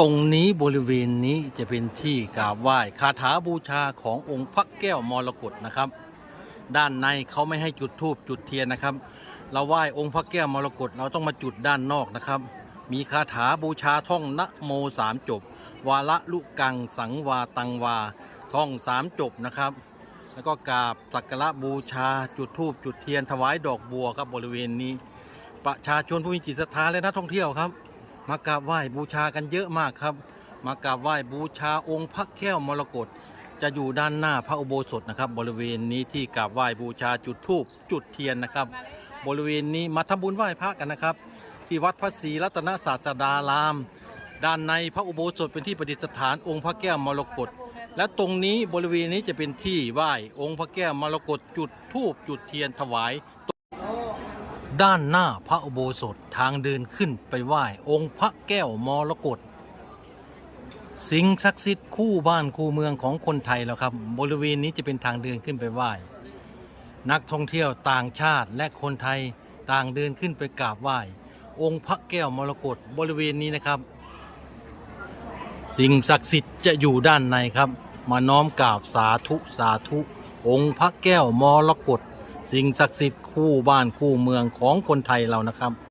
ตรงนี้บริเวณนี้จะเป็นที่กราบไหว้คาถาบูชาขององค์พระแก้วมรกตนะครับ ด้านในเขาไม่ให้จุดธูปจุดเทียนนะครับ เราไหว้องค์พระแก้วมรกตเราต้องมาจุดด้านนอกนะครับ มีคาถาบูชาท่องนะโมสามจบ วาละลุกังสังวาตังวา ท่องสามจบนะครับ แล้วก็กราบสักการะบูชาจุดธูปจุดเทียนถวายดอกบัวครับบริเวณนี้ ประชาชนผู้มีจิตศรัทธาและนักท่องเที่ยวครับ มากราบไหว้บูชากันเยอะมากครับ มากราบไหว้บูชาองค์พระแก้วมรกตจะอยู่ด้านหน้าพระอุโบสถนะครับ บริเวณนี้ที่กราบไหว้บูชาจุดธูปจุดเทียนนะครับ บริเวณนี้มาทำบุญไหว้พระกันนะครับ ที่วัดพระศรีรัตนศาสดาราม ด้านในพระอุโบสถเป็นที่ประดิษฐานองค์พระแก้วมรกตและตรงนี้บริเวณนี้จะเป็นที่ไหว้องค์พระแก้วมรกตจุดธูปจุดเทียนถวาย ด้านหน้าพระอุโบสถทางเดินขึ้นไปไหว้องค์พระแก้วมรกตสิ่งศักดิ์สิทธิ์คู่บ้านคู่เมืองของคนไทยแล้วครับ บริเวณนี้จะเป็นทางเดินขึ้นไปไหว้นักท่องเที่ยวต่างชาติและคนไทยต่างเดินขึ้นไปกราบไหว้องค์พระแก้วมรกตบริเวณนี้นะครับ สิ่งศักดิ์สิทธิ์จะอยู่ด้านในครับ มาน้อมกราบสาธุสาธุ องค์พระแก้วมรกต สิ่งศักดิ์สิทธิ์คู่บ้านคู่เมืองของคนไทยเรานะครับ